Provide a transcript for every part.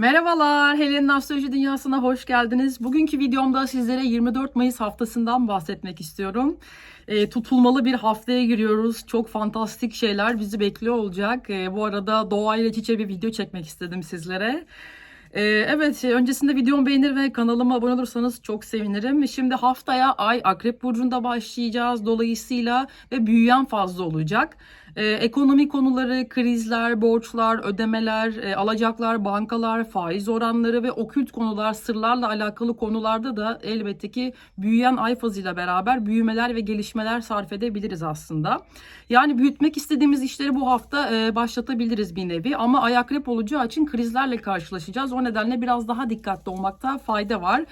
Merhabalar, Helen'in Astroloji Dünyası'na hoş geldiniz. Bugünkü videomda sizlere 24 Mayıs haftasından bahsetmek istiyorum. E, tutulmalı bir haftaya giriyoruz. Çok fantastik şeyler bizi bekliyor olacak. E, bu arada doğayla iç içe bir video çekmek istedim sizlere. Ee, evet öncesinde videomu beğenir ve kanalıma abone olursanız çok sevinirim. Şimdi haftaya Ay Akrep Burcu'nda başlayacağız. Dolayısıyla ve büyüyen fazla olacak. Ee, ekonomi konuları, krizler, borçlar, ödemeler, e, alacaklar, bankalar, faiz oranları ve okült konular, sırlarla alakalı konularda da elbette ki büyüyen ay fazıyla beraber büyümeler ve gelişmeler sarf edebiliriz aslında. Yani büyütmek istediğimiz işleri bu hafta e, başlatabiliriz bir nevi ama ay akrep olacağı için krizlerle karşılaşacağız. O nedenle biraz daha dikkatli olmakta fayda var.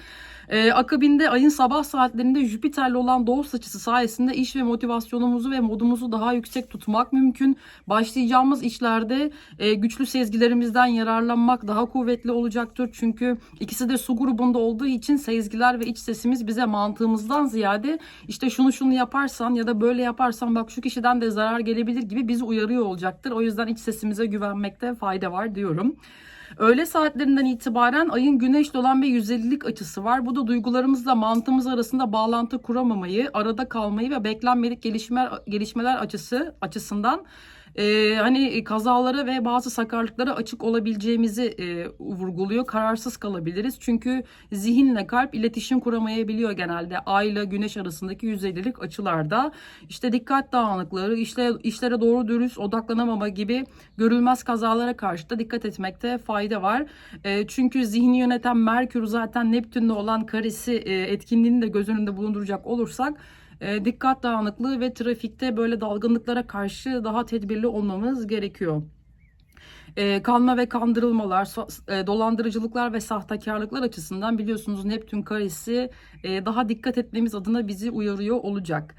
Ee, akabinde ayın sabah saatlerinde Jüpiter'le olan doğu açısı sayesinde iş ve motivasyonumuzu ve modumuzu daha yüksek tutmak mümkün. Başlayacağımız işlerde e, güçlü sezgilerimizden yararlanmak daha kuvvetli olacaktır. Çünkü ikisi de su grubunda olduğu için sezgiler ve iç sesimiz bize mantığımızdan ziyade işte şunu şunu yaparsan ya da böyle yaparsan bak şu kişiden de zarar gelebilir gibi bizi uyarıyor olacaktır. O yüzden iç sesimize güvenmekte fayda var diyorum. Öğle saatlerinden itibaren ayın güneşle olan bir 150'lik açısı var. Bu da duygularımızla mantığımız arasında bağlantı kuramamayı, arada kalmayı ve beklenmedik gelişmeler, gelişmeler açısı açısından e, hani kazalara ve bazı sakarlıklara açık olabileceğimizi e, vurguluyor. Kararsız kalabiliriz. Çünkü zihinle kalp iletişim kuramayabiliyor genelde. Ay ile güneş arasındaki 150'lik açılarda. İşte dikkat dağınıkları, işte, işlere doğru dürüst odaklanamama gibi görülmez kazalara karşı da dikkat etmekte fayda var. E, çünkü zihni yöneten Merkür zaten Neptün'le olan karesi e, etkinliğini de göz önünde bulunduracak olursak e, dikkat dağınıklığı ve trafikte böyle dalgınlıklara karşı daha tedbirli olmamız gerekiyor. E, kanma ve kandırılmalar, e, dolandırıcılıklar ve sahtekarlıklar açısından biliyorsunuz Neptün karesi e, daha dikkat etmemiz adına bizi uyarıyor olacak.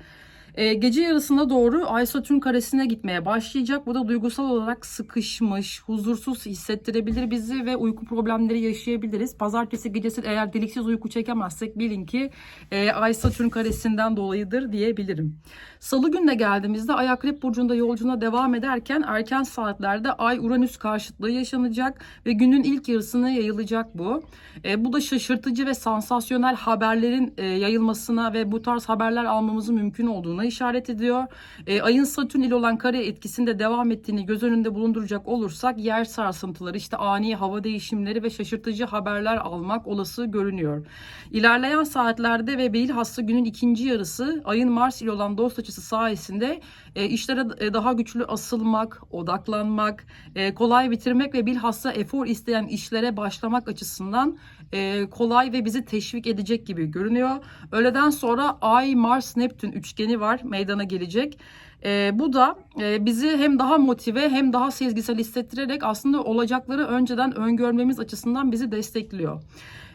E, gece yarısına doğru Ay Satürn karesine gitmeye başlayacak. Bu da duygusal olarak sıkışmış, huzursuz hissettirebilir bizi ve uyku problemleri yaşayabiliriz. Pazartesi gecesi eğer deliksiz uyku çekemezsek bilin ki e, Ay Satürn karesinden dolayıdır diyebilirim. Salı gününe geldiğimizde Ay Akrep Burcu'nda yolculuğuna devam ederken erken saatlerde Ay Uranüs karşıtlığı yaşanacak ve günün ilk yarısına yayılacak bu. E, bu da şaşırtıcı ve sansasyonel haberlerin e, yayılmasına ve bu tarz haberler almamızın mümkün olduğuna işaret ediyor. E, ayın Satürn ile olan kare etkisinde devam ettiğini göz önünde bulunduracak olursak yer sarsıntıları, işte ani hava değişimleri ve şaşırtıcı haberler almak olası görünüyor. İlerleyen saatlerde ve bilhassa günün ikinci yarısı ayın Mars ile olan dost açısı sayesinde e, işlere e, daha güçlü asılmak, odaklanmak, e, kolay bitirmek ve bilhassa efor isteyen işlere başlamak açısından e, kolay ve bizi teşvik edecek gibi görünüyor. Öğleden sonra Ay, Mars, Neptün üçgeni var meydana gelecek. E, bu da e, bizi hem daha motive hem daha sezgisel hissettirerek aslında olacakları önceden öngörmemiz açısından bizi destekliyor.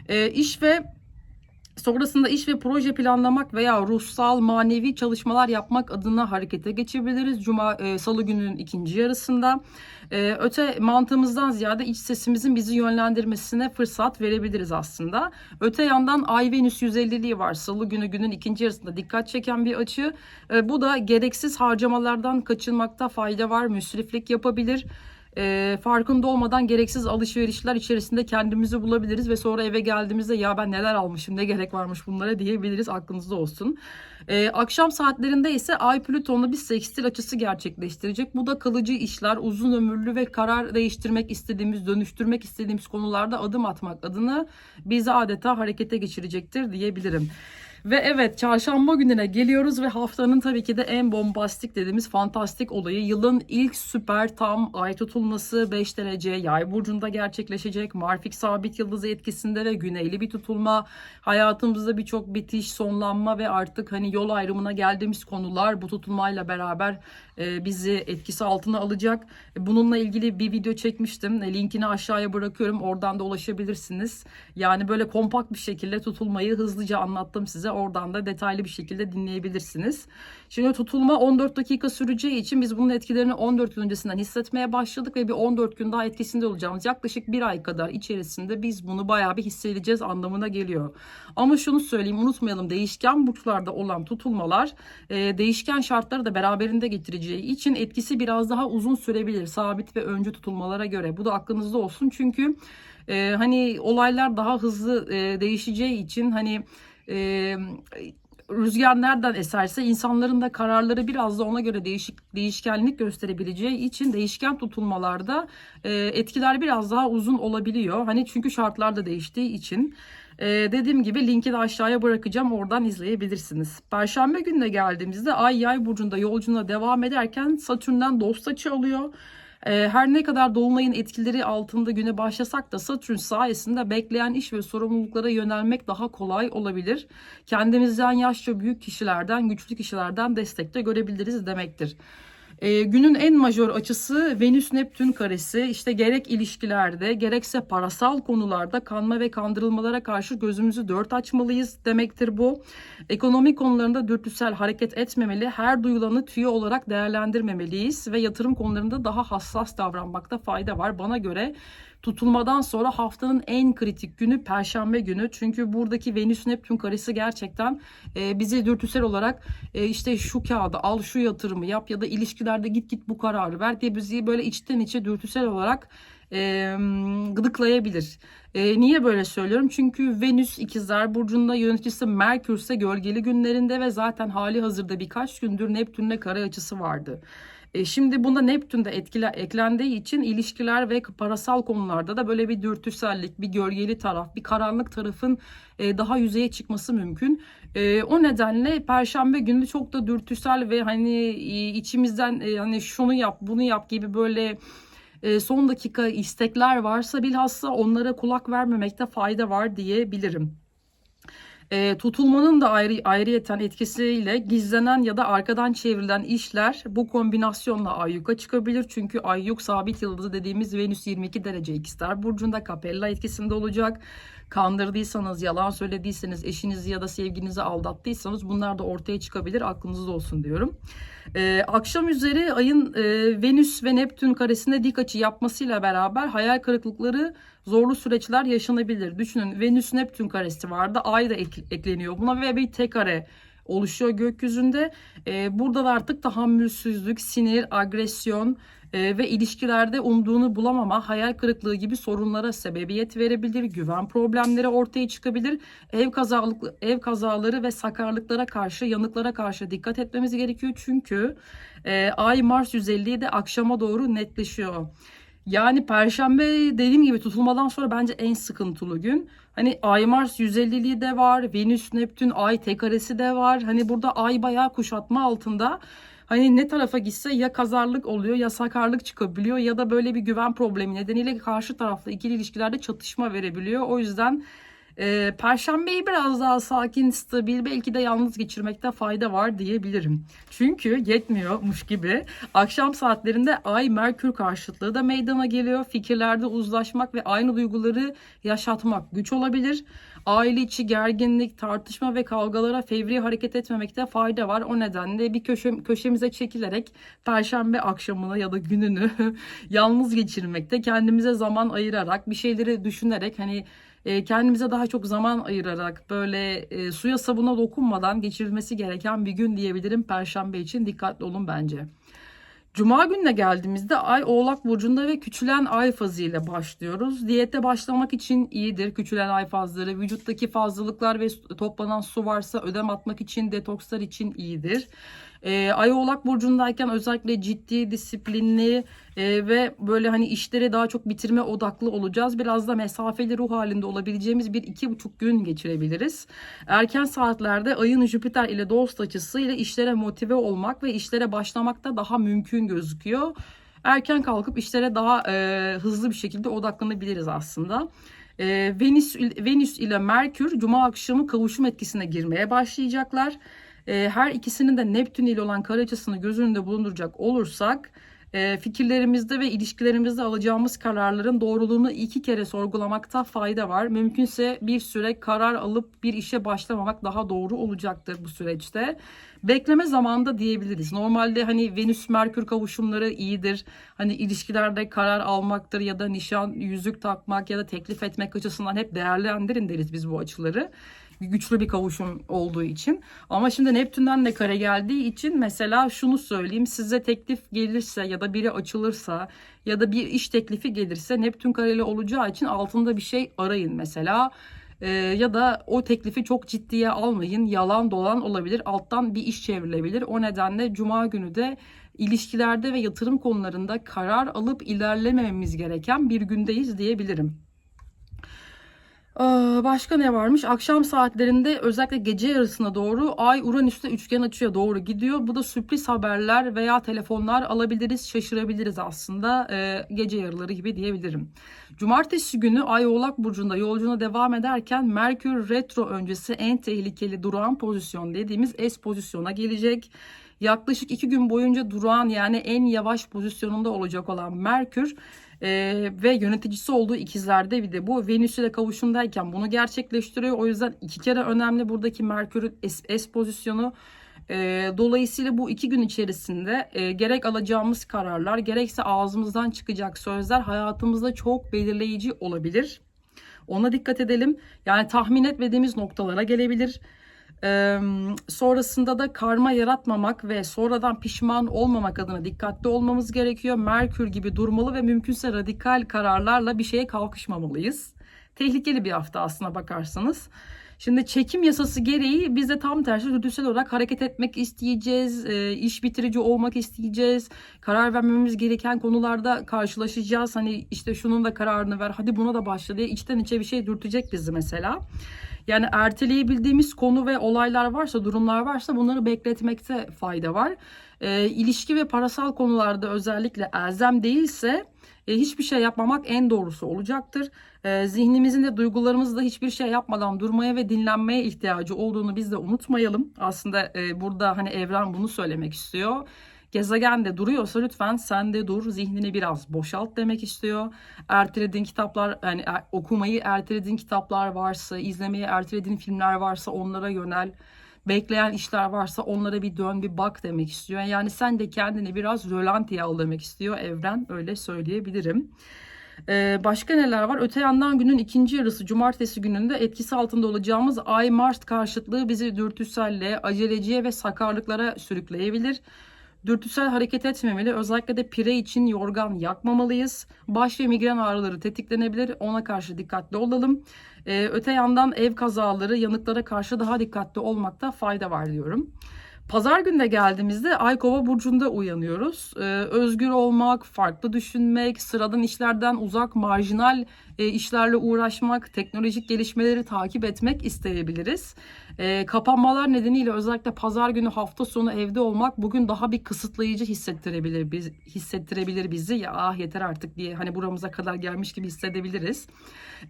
E, iş ve Sonrasında iş ve proje planlamak veya ruhsal, manevi çalışmalar yapmak adına harekete geçebiliriz. Cuma, e, Salı gününün ikinci yarısında. E, öte mantığımızdan ziyade iç sesimizin bizi yönlendirmesine fırsat verebiliriz aslında. Öte yandan Ay Venüs 150'liği var. Salı günü günün ikinci yarısında dikkat çeken bir açı. E, bu da gereksiz harcamalardan kaçınmakta fayda var. Müsriflik yapabilir e, farkında olmadan gereksiz alışverişler içerisinde kendimizi bulabiliriz ve sonra eve geldiğimizde ya ben neler almışım ne gerek varmış bunlara diyebiliriz aklınızda olsun. E, akşam saatlerinde ise Ay Plüton'la bir sekstil açısı gerçekleştirecek. Bu da kalıcı işler, uzun ömürlü ve karar değiştirmek istediğimiz, dönüştürmek istediğimiz konularda adım atmak adına bizi adeta harekete geçirecektir diyebilirim. Ve evet çarşamba gününe geliyoruz ve haftanın tabii ki de en bombastik dediğimiz fantastik olayı yılın ilk süper tam ay tutulması 5 derece yay burcunda gerçekleşecek. Marfik sabit yıldızı etkisinde ve güneyli bir tutulma. Hayatımızda birçok bitiş, sonlanma ve artık hani yol ayrımına geldiğimiz konular bu tutulmayla beraber bizi etkisi altına alacak. Bununla ilgili bir video çekmiştim. E, linkini aşağıya bırakıyorum. Oradan da ulaşabilirsiniz. Yani böyle kompakt bir şekilde tutulmayı hızlıca anlattım size. Oradan da detaylı bir şekilde dinleyebilirsiniz. Şimdi tutulma 14 dakika süreceği için biz bunun etkilerini 14 gün öncesinden hissetmeye başladık ve bir 14 gün daha etkisinde olacağımız yaklaşık bir ay kadar içerisinde biz bunu bayağı bir hissedeceğiz anlamına geliyor. Ama şunu söyleyeyim unutmayalım değişken burçlarda olan tutulmalar e, değişken şartları da beraberinde getireceği için etkisi biraz daha uzun sürebilir sabit ve öncü tutulmalara göre. Bu da aklınızda olsun çünkü e, hani olaylar daha hızlı e, değişeceği için hani e, rüzgar nereden eserse insanların da kararları biraz da ona göre değişik değişkenlik gösterebileceği için değişken tutulmalarda e, etkiler biraz daha uzun olabiliyor. Hani çünkü şartlar da değiştiği için. Ee, dediğim gibi linki de aşağıya bırakacağım. Oradan izleyebilirsiniz. Perşembe gününe geldiğimizde Ay Yay burcunda yolculuğuna devam ederken Satürn'den dost açı alıyor. Ee, her ne kadar dolunayın etkileri altında güne başlasak da Satürn sayesinde bekleyen iş ve sorumluluklara yönelmek daha kolay olabilir. Kendimizden yaşça büyük kişilerden, güçlü kişilerden destek de görebiliriz demektir. E, günün en majör açısı Venüs-Neptün karesi. İşte gerek ilişkilerde gerekse parasal konularda kanma ve kandırılmalara karşı gözümüzü dört açmalıyız demektir bu. Ekonomik konularında dürtüsel hareket etmemeli, her duyulanı tüyo olarak değerlendirmemeliyiz ve yatırım konularında daha hassas davranmakta fayda var. Bana göre tutulmadan sonra haftanın en kritik günü Perşembe günü. Çünkü buradaki Venüs Neptün karesi gerçekten e, bizi dürtüsel olarak e, işte şu kağıdı al şu yatırımı yap ya da ilişkilerde git git bu kararı ver diye bizi böyle içten içe dürtüsel olarak e, gıdıklayabilir. E, niye böyle söylüyorum? Çünkü Venüs ikizler burcunda yöneticisi Merkür ise gölgeli günlerinde ve zaten hali hazırda birkaç gündür Neptün'le kare açısı vardı. E, şimdi bunda Neptün de etkile, eklendiği için ilişkiler ve parasal konularda da böyle bir dürtüsellik, bir gölgeli taraf, bir karanlık tarafın e, daha yüzeye çıkması mümkün. E, o nedenle Perşembe günü çok da dürtüsel ve hani içimizden hani şunu yap, bunu yap gibi böyle son dakika istekler varsa bilhassa onlara kulak vermemekte fayda var diyebilirim. E, tutulmanın da ayrı, ayrıyeten etkisiyle gizlenen ya da arkadan çevrilen işler bu kombinasyonla ayyuka çıkabilir. Çünkü ayyuk sabit yıldızı dediğimiz Venüs 22 derece ikizler burcunda Capella etkisinde olacak. Kandırdıysanız, yalan söylediyseniz, eşinizi ya da sevginizi aldattıysanız bunlar da ortaya çıkabilir. Aklınızda olsun diyorum. Ee, akşam üzeri ayın e, Venüs ve Neptün karesinde dik açı yapmasıyla beraber hayal kırıklıkları zorlu süreçler yaşanabilir. Düşünün Venüs Neptün karesi vardı. Ay da ek, ekleniyor buna ve bir tek kare oluşuyor gökyüzünde. Ee, burada da artık tahammülsüzlük, sinir, agresyon, e, ve ilişkilerde umduğunu bulamama, hayal kırıklığı gibi sorunlara sebebiyet verebilir, güven problemleri ortaya çıkabilir. Ev kazalık ev kazaları ve sakarlıklara karşı, yanıklara karşı dikkat etmemiz gerekiyor. Çünkü e, Ay Mars 150'yi de akşama doğru netleşiyor. Yani perşembe dediğim gibi tutulmadan sonra bence en sıkıntılı gün. Hani Ay Mars 150'liği de var. Venüs Neptün Ay tek karesi de var. Hani burada Ay bayağı kuşatma altında. Hani ne tarafa gitse ya kazarlık oluyor ya sakarlık çıkabiliyor ya da böyle bir güven problemi nedeniyle karşı tarafla ikili ilişkilerde çatışma verebiliyor. O yüzden e, Perşembeyi biraz daha sakin, stabil, belki de yalnız geçirmekte fayda var diyebilirim. Çünkü yetmiyormuş gibi akşam saatlerinde Ay Merkür karşıtlığı da meydana geliyor. Fikirlerde uzlaşmak ve aynı duyguları yaşatmak güç olabilir. Aile içi gerginlik, tartışma ve kavgalara fevri hareket etmemekte fayda var. O nedenle bir köşe, köşemize çekilerek perşembe akşamını ya da gününü yalnız geçirmekte, kendimize zaman ayırarak, bir şeyleri düşünerek hani e, kendimize daha çok zaman ayırarak böyle e, suya sabuna dokunmadan geçirilmesi gereken bir gün diyebilirim Perşembe için dikkatli olun bence. Cuma gününe geldiğimizde Ay Oğlak Burcu'nda ve küçülen ay fazı ile başlıyoruz. Diyette başlamak için iyidir küçülen ay fazları. Vücuttaki fazlalıklar ve toplanan su varsa ödem atmak için, detokslar için iyidir. E, Ay Oğlak Burcu'ndayken özellikle ciddi, disiplinli e, ve böyle hani işleri daha çok bitirme odaklı olacağız. Biraz da mesafeli ruh halinde olabileceğimiz bir iki buçuk gün geçirebiliriz. Erken saatlerde ayın Jüpiter ile dost açısı ile işlere motive olmak ve işlere başlamak da daha mümkün gözüküyor. Erken kalkıp işlere daha e, hızlı bir şekilde odaklanabiliriz aslında. E, Venüs, Venüs ile Merkür Cuma akşamı kavuşum etkisine girmeye başlayacaklar. E, her ikisinin de Neptün ile olan kare açısını göz önünde bulunduracak olursak e, fikirlerimizde ve ilişkilerimizde alacağımız kararların doğruluğunu iki kere sorgulamakta fayda var. Mümkünse bir süre karar alıp bir işe başlamamak daha doğru olacaktır bu süreçte. Bekleme zamanında diyebiliriz. Normalde hani Venüs Merkür kavuşumları iyidir. Hani ilişkilerde karar almaktır ya da nişan, yüzük takmak ya da teklif etmek açısından hep değerlendirin deriz biz bu açıları güçlü bir kavuşum olduğu için. Ama şimdi Neptün'den de kare geldiği için mesela şunu söyleyeyim size teklif gelirse ya da biri açılırsa ya da bir iş teklifi gelirse Neptün kareli olacağı için altında bir şey arayın mesela. Ee, ya da o teklifi çok ciddiye almayın. Yalan dolan olabilir. Alttan bir iş çevrilebilir. O nedenle cuma günü de ilişkilerde ve yatırım konularında karar alıp ilerlemememiz gereken bir gündeyiz diyebilirim. Başka ne varmış? Akşam saatlerinde özellikle gece yarısına doğru Ay Uranüs'te üçgen açıya doğru gidiyor. Bu da sürpriz haberler veya telefonlar alabiliriz, şaşırabiliriz aslında ee, gece yarıları gibi diyebilirim. Cumartesi günü Ay Oğlak Burcu'nda yolculuğuna devam ederken Merkür retro öncesi en tehlikeli durağan pozisyon dediğimiz S pozisyona gelecek. Yaklaşık iki gün boyunca durağan yani en yavaş pozisyonunda olacak olan Merkür ee, ve yöneticisi olduğu ikizlerde bir de bu Venüs ile kavuşumdayken bunu gerçekleştiriyor. O yüzden iki kere önemli buradaki Merkür'ün S, S pozisyonu. Ee, dolayısıyla bu iki gün içerisinde e, gerek alacağımız kararlar gerekse ağzımızdan çıkacak sözler hayatımızda çok belirleyici olabilir. Ona dikkat edelim. Yani tahmin etmediğimiz noktalara gelebilir. Sonrasında da karma yaratmamak ve sonradan pişman olmamak adına dikkatli olmamız gerekiyor. Merkür gibi durmalı ve mümkünse radikal kararlarla bir şeye kalkışmamalıyız. Tehlikeli bir hafta aslına bakarsanız. Şimdi çekim yasası gereği biz de tam tersi dürtüsel olarak hareket etmek isteyeceğiz, e, iş bitirici olmak isteyeceğiz, karar vermemiz gereken konularda karşılaşacağız. Hani işte şunun da kararını ver, hadi buna da başla diye içten içe bir şey dürtecek bizi mesela. Yani erteleyebildiğimiz konu ve olaylar varsa, durumlar varsa bunları bekletmekte fayda var. E, ilişki ve parasal konularda özellikle elzem değilse e, hiçbir şey yapmamak en doğrusu olacaktır. E, zihnimizin de duygularımızda hiçbir şey yapmadan durmaya ve dinlenmeye ihtiyacı olduğunu biz de unutmayalım. Aslında e, burada hani evren bunu söylemek istiyor. Gezegen de duruyorsa lütfen sen de dur, zihnini biraz boşalt demek istiyor. Ertelediğin kitaplar, yani okumayı ertelediğin kitaplar varsa, izlemeyi ertelediğin filmler varsa onlara yönel. Bekleyen işler varsa onlara bir dön, bir bak demek istiyor. Yani sen de kendini biraz rölantiye al demek istiyor evren, öyle söyleyebilirim. Ee, başka neler var? Öte yandan günün ikinci yarısı cumartesi gününde etkisi altında olacağımız Ay Mars karşıtlığı bizi dürtüselle, aceleciye ve sakarlıklara sürükleyebilir. Dürtüsel hareket etmemeli. Özellikle de pire için yorgan yakmamalıyız. Baş ve migren ağrıları tetiklenebilir. Ona karşı dikkatli olalım. Ee, öte yandan ev kazaları, yanıklara karşı daha dikkatli olmakta fayda var diyorum. Pazar günde geldiğimizde Ay Kova burcunda uyanıyoruz. Ee, özgür olmak, farklı düşünmek, sıradan işlerden uzak, marjinal e, işlerle uğraşmak, teknolojik gelişmeleri takip etmek isteyebiliriz. E, kapanmalar nedeniyle özellikle pazar günü hafta sonu evde olmak bugün daha bir kısıtlayıcı hissettirebilir, biz, hissettirebilir bizi. Ya ah yeter artık diye hani buramıza kadar gelmiş gibi hissedebiliriz.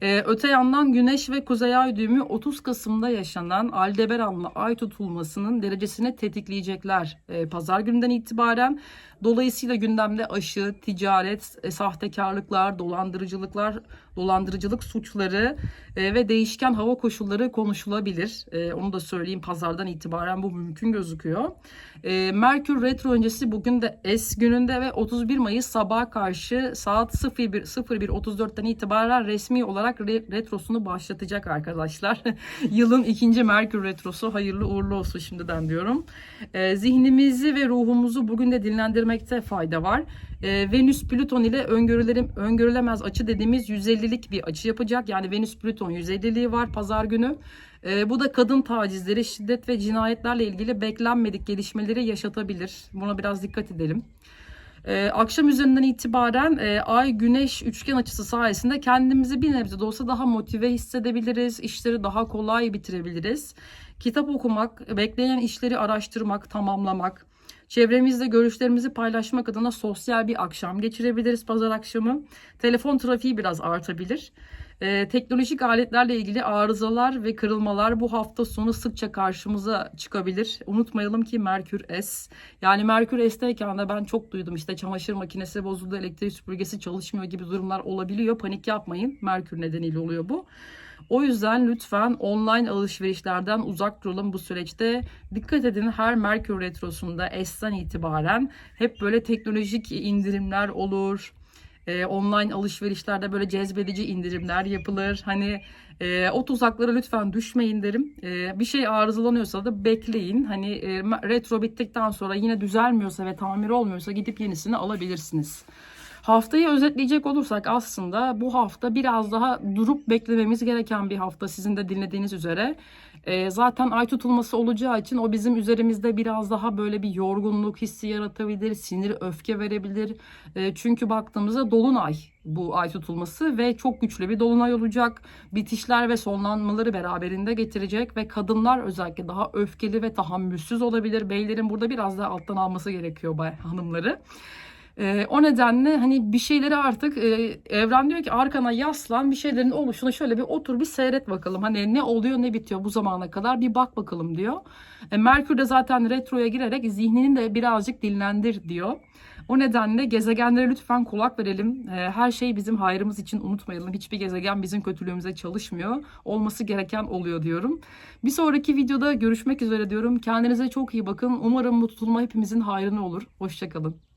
E, öte yandan Güneş ve Kuzey Ay düğümü 30 Kasım'da yaşanan Aldebaranlı ay tutulmasının derecesini tetikleyecekler e, pazar günden itibaren. Dolayısıyla gündemde aşı, ticaret, e, sahtekarlıklar, dolandırıcılıklar, dolandırıcılık suçları e, ve değişken hava koşulları konuşulabilir. E, onu da söyleyeyim pazardan itibaren bu mümkün gözüküyor. E, Merkür retro öncesi bugün de S gününde ve 31 Mayıs sabah karşı saat 01 01.34'ten itibaren resmi olarak re, retrosunu başlatacak arkadaşlar. Yılın ikinci Merkür retrosu hayırlı uğurlu olsun şimdiden diyorum. E, zihnimizi ve ruhumuzu bugün de dinlendirmekte fayda var. E, Venüs Plüton ile öngörülerim, öngörülemez açı dediğimiz 150'lik bir açı yapacak. Yani Venüs Plüton 150'liği var pazar günü. E, bu da kadın tacizleri, şiddet ve cinayetlerle ilgili beklenmedik gelişmeleri yaşatabilir. Buna biraz dikkat edelim. Ee, akşam üzerinden itibaren e, ay güneş üçgen açısı sayesinde kendimizi bir nebze de olsa daha motive hissedebiliriz. İşleri daha kolay bitirebiliriz. Kitap okumak, bekleyen işleri araştırmak, tamamlamak, çevremizde görüşlerimizi paylaşmak adına sosyal bir akşam geçirebiliriz pazar akşamı. Telefon trafiği biraz artabilir. Ee, teknolojik aletlerle ilgili arızalar ve kırılmalar bu hafta sonu sıkça karşımıza çıkabilir. Unutmayalım ki Merkür S. Yani Merkür S'teyken de ben çok duydum işte çamaşır makinesi bozuldu, elektrik süpürgesi çalışmıyor gibi durumlar olabiliyor. Panik yapmayın. Merkür nedeniyle oluyor bu. O yüzden lütfen online alışverişlerden uzak duralım bu süreçte. Dikkat edin her Merkür Retrosu'nda S'ten itibaren hep böyle teknolojik indirimler olur E, online alışverişlerde böyle cezbedici indirimler yapılır. Hani e, o tuzaklara lütfen düşmeyin derim. E, bir şey arızalanıyorsa da bekleyin. Hani e, retro bittikten sonra yine düzelmiyorsa ve tamir olmuyorsa gidip yenisini alabilirsiniz. Haftayı özetleyecek olursak aslında bu hafta biraz daha durup beklememiz gereken bir hafta sizin de dinlediğiniz üzere. Ee, zaten ay tutulması olacağı için o bizim üzerimizde biraz daha böyle bir yorgunluk hissi yaratabilir, sinir, öfke verebilir. Ee, çünkü baktığımızda dolunay bu ay tutulması ve çok güçlü bir dolunay olacak. Bitişler ve sonlanmaları beraberinde getirecek ve kadınlar özellikle daha öfkeli ve tahammülsüz olabilir. Beylerin burada biraz daha alttan alması gerekiyor bay hanımları. Ee, o nedenle hani bir şeyleri artık e, evren diyor ki arkana yaslan bir şeylerin oluşuna şöyle bir otur bir seyret bakalım. Hani ne oluyor ne bitiyor bu zamana kadar bir bak bakalım diyor. E, Merkür de zaten retroya girerek zihnini de birazcık dinlendir diyor. O nedenle gezegenlere lütfen kulak verelim. E, her şey bizim hayrımız için unutmayalım. Hiçbir gezegen bizim kötülüğümüze çalışmıyor. Olması gereken oluyor diyorum. Bir sonraki videoda görüşmek üzere diyorum. Kendinize çok iyi bakın. Umarım bu tutulma hepimizin hayrına olur. Hoşçakalın.